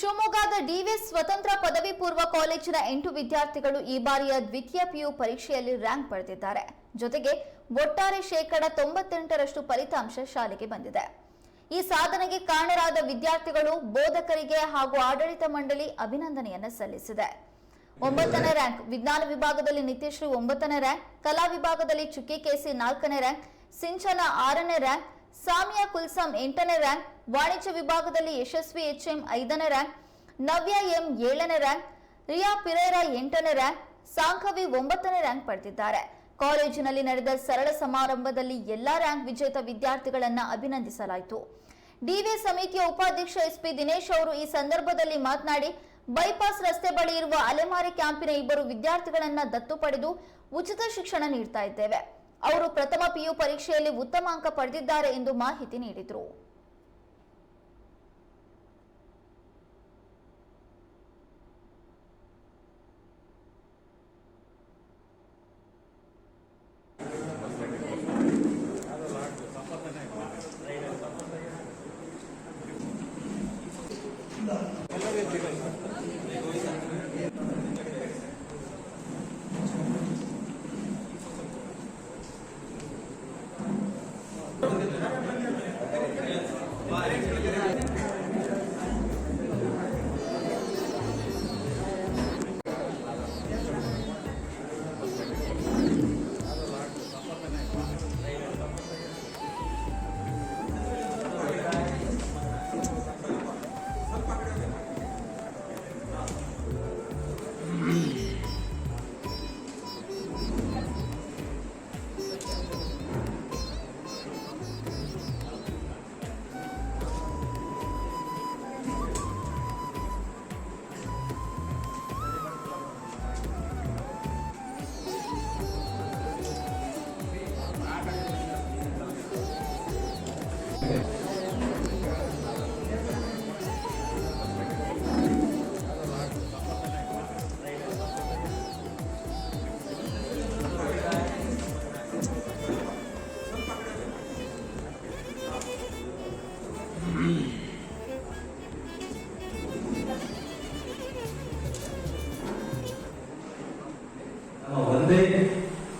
ಶಿವಮೊಗ್ಗದ ಡಿವಿಎಸ್ ಸ್ವತಂತ್ರ ಪದವಿ ಪೂರ್ವ ಕಾಲೇಜಿನ ಎಂಟು ವಿದ್ಯಾರ್ಥಿಗಳು ಈ ಬಾರಿಯ ದ್ವಿತೀಯ ಪಿಯು ಪರೀಕ್ಷೆಯಲ್ಲಿ ರ್ಯಾಂಕ್ ಪಡೆದಿದ್ದಾರೆ. ಜೊತೆಗೆ ಒಟ್ಟಾರೆ ಶೇಕಡ ತೊಂಬತ್ತೆಂಟರಷ್ಟು ಫಲಿತಾಂಶ ಶಾಲೆಗೆ ಬಂದಿದೆ. ಈ ಸಾಧನೆಗೆ ಕಾರಣರಾದ ವಿದ್ಯಾರ್ಥಿಗಳು ಬೋಧಕರಿಗೆ ಹಾಗೂ ಆಡಳಿತ ಮಂಡಳಿ ಅಭಿನಂದನೆಯನ್ನು ಸಲ್ಲಿಸಿದೆ. ಒಂಬತ್ತನೇ ರ್ಯಾಂಕ್, ವಿಜ್ಞಾನ ವಿಭಾಗದಲ್ಲಿ ನಿತ್ಯಶ್ರೀ ಒಂಬತ್ತನೇ ರ್ಯಾಂಕ್, ಕಲಾ ವಿಭಾಗದಲ್ಲಿ ಚುಕ್ಕಿ ಕೇಸಿ ನಾಲ್ಕನೇ ರ್ಯಾಂಕ್, ಸಿಂಚನ ಆರನೇ ರ್ಯಾಂಕ್, ಸಾಮಿಯಾ ಕುಲ್ಸಂ ಎಂಟನೇ ರ್ಯಾಂಕ್ ವಾಣಿಜ್ಯ ವಿಭಾಗದಲ್ಲಿ ಯಶಸ್ವಿ ಎಚ್ಎಂ ಐದನೇ ರ್ಯಾಂಕ್, ನವ್ಯ ಎಂ ಏಳನೇ ರ್ಯಾಂಕ್, ರಿಯಾ ಪಿರೇರಾ ಎಂಟನೇ ರ್ಯಾಂಕ್ ಸಾಂಘವಿ ಒಂಬತ್ತನೇ ರ್ಯಾಂಕ್ ಪಡೆದಿದ್ದಾರೆ. ಕಾಲೇಜಿನಲ್ಲಿ ನಡೆದ ಸರಳ ಸಮಾರಂಭದಲ್ಲಿ ಎಲ್ಲಾ ರ್ಯಾಂಕ್ ವಿಜೇತ ವಿದ್ಯಾರ್ಥಿಗಳನ್ನು ಅಭಿನಂದಿಸಲಾಯಿತು. ಡಿವಿ ಸಮಿತಿಯ ಉಪಾಧ್ಯಕ್ಷ ಎಸ್ಪಿ ದಿನೇಶ್ ಅವರು ಈ ಸಂದರ್ಭದಲ್ಲಿ ಮಾತನಾಡಿ, ಬೈಪಾಸ್ ರಸ್ತೆ ಬಳಿ ಇರುವ ಅಲೆಮಾರಿ ಕ್ಯಾಂಪಿನ ಇಬ್ಬರು ವಿದ್ಯಾರ್ಥಿಗಳನ್ನ ದತ್ತು ಪಡೆದು ಉಚಿತ ಶಿಕ್ಷಣ ನೀಡ್ತಾ ಇದ್ದೇವೆ. ಅವರು ಪ್ರಥಮ ಪಿಯು ಪರೀಕ್ಷೆಯಲ್ಲಿ ಉತ್ತಮ ಅಂಕ ಪಡೆದಿದ್ದಾರೆ ಎಂದು ಮಾಹಿತಿ ನೀಡಿದರು.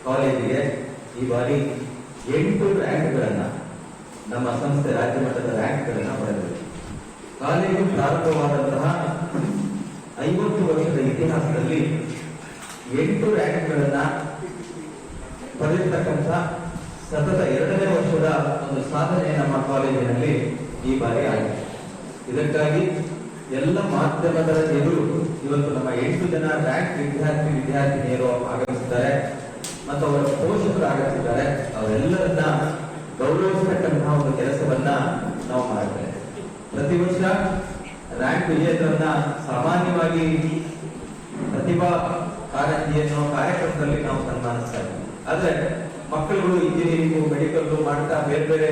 ಕಾಲೇಜಿಗೆ ಈ ಬಾರಿ ಎಂಟು ರ್ಯಾಂಕ್ಗಳನ್ನ ನಮ್ಮ ಸಂಸ್ಥೆ ರಾಜ್ಯ ಮಟ್ಟದ ರ್ಯಾಂಕ್ಗಳನ್ನ ಪಡೆದಿದೆ ಕಾಲೇಜು ಪ್ರಾರಂಭವಾದಂತಹ ಐವತ್ತು ವರ್ಷದ ಇತಿಹಾಸದಲ್ಲಿ ಎಂಟು ರ್ಯಾಂಕ್ಗಳನ್ನು ಪಡೆದಿರ್ತಕ್ಕಂಥ ಸತತ ಎರಡನೇ ವರ್ಷದ ಒಂದು ಸಾಧನೆ ನಮ್ಮ ಕಾಲೇಜಿನಲ್ಲಿ ಈ ಬಾರಿ ಆಗಿದೆ ಇದಕ್ಕಾಗಿ ಎಲ್ಲ ಮಾಧ್ಯಮದ ಎದುರು ಇವತ್ತು ನಮ್ಮ ಎಂಟು ಜನ ರ್ಯಾಂಕ್ ವಿದ್ಯಾರ್ಥಿ ವಿದ್ಯಾರ್ಥಿನಿಯರು ಆಗಮಿಸಿದ್ದಾರೆ. ಮತ್ತು ಅವರ ಪೋಷಕರು ಆಗಮಿಸಿದ್ದಾರೆ. ಅವರೆಲ್ಲರನ್ನ ಗೌರವಿಸತಕ್ಕಂತಹ ಒಂದು ಕೆಲಸವನ್ನ ನಾವು ಮಾಡ್ತೇವೆ ಪ್ರತಿ ವರ್ಷ ರ್ಯಾಂಕ್ ವಿಜೇತರನ್ನ ಸಾಮಾನ್ಯವಾಗಿ ಪ್ರತಿಭಾ ಕಾರಂಜಿ ಅನ್ನೋ ಕಾರ್ಯಕ್ರಮದಲ್ಲಿ ನಾವು ಸನ್ಮಾನಿಸ್ತಾ ಇದ್ದೀವಿ. ಆದ್ರೆ ಮಕ್ಕಳುಗಳು, ಇಂಜಿನಿಯರಿಂಗ್ ಮೆಡಿಕಲ್ ಮಾಡ್ತಾ ಬೇರೆ ಬೇರೆ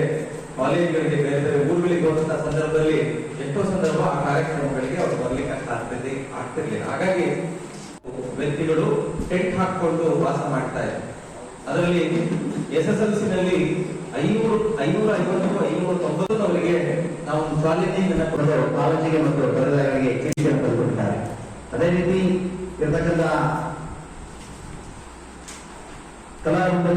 ಕಾಲೇಜ್ಗಳಿಗೆ, ಬೇರೆ ಬೇರೆ ಊರುಗಳಿಗೆ ಹೋದಂತ ಸಂದರ್ಭದಲ್ಲಿ ಎಷ್ಟೋ ಸಂದರ್ಭ ಆ ಕಾರ್ಯಕ್ರಮಗಳಿಗೆ ಅವ್ರು ಬರ್ಲಿಕ್ಕೆ ಆಗ್ತಿದ್ದೆ ಆಗ್ತಿರ್ಲಿಲ್ಲ. ಹಾಗಾಗಿ ವ್ಯಕ್ತಿಗಳು ಟೆಂಟ್ ಹಾಕೊಂಡು ವಾಸ ಮಾಡ್ತಾ ಇದ್ದಾರೆ. ಅದರಲ್ಲಿ ಎಸ್ ಎಸ್ ಎಲ್ ಸಿ ನಲ್ಲಿ ಐನೂರು, ಐನೂರ ಐವತ್ತು ಐನೂರ ತೊಂಬತ್ತವರಿಗೆ ನಾವು ಕಾಲೇಜಿಂಗ್ ಮತ್ತು ಕಾಲೇಜಿಗೆ ಮತ್ತು ಬರದಾರರಿಗೆ ಕಿಟಿಯನ್ನು ತಂದುಕೊಟ್ಟಿದ್ದಾರೆ ಅದೇ ರೀತಿ ಇರತಕ್ಕಂಥ ಕಲಾರಂಭದಲ್ಲಿ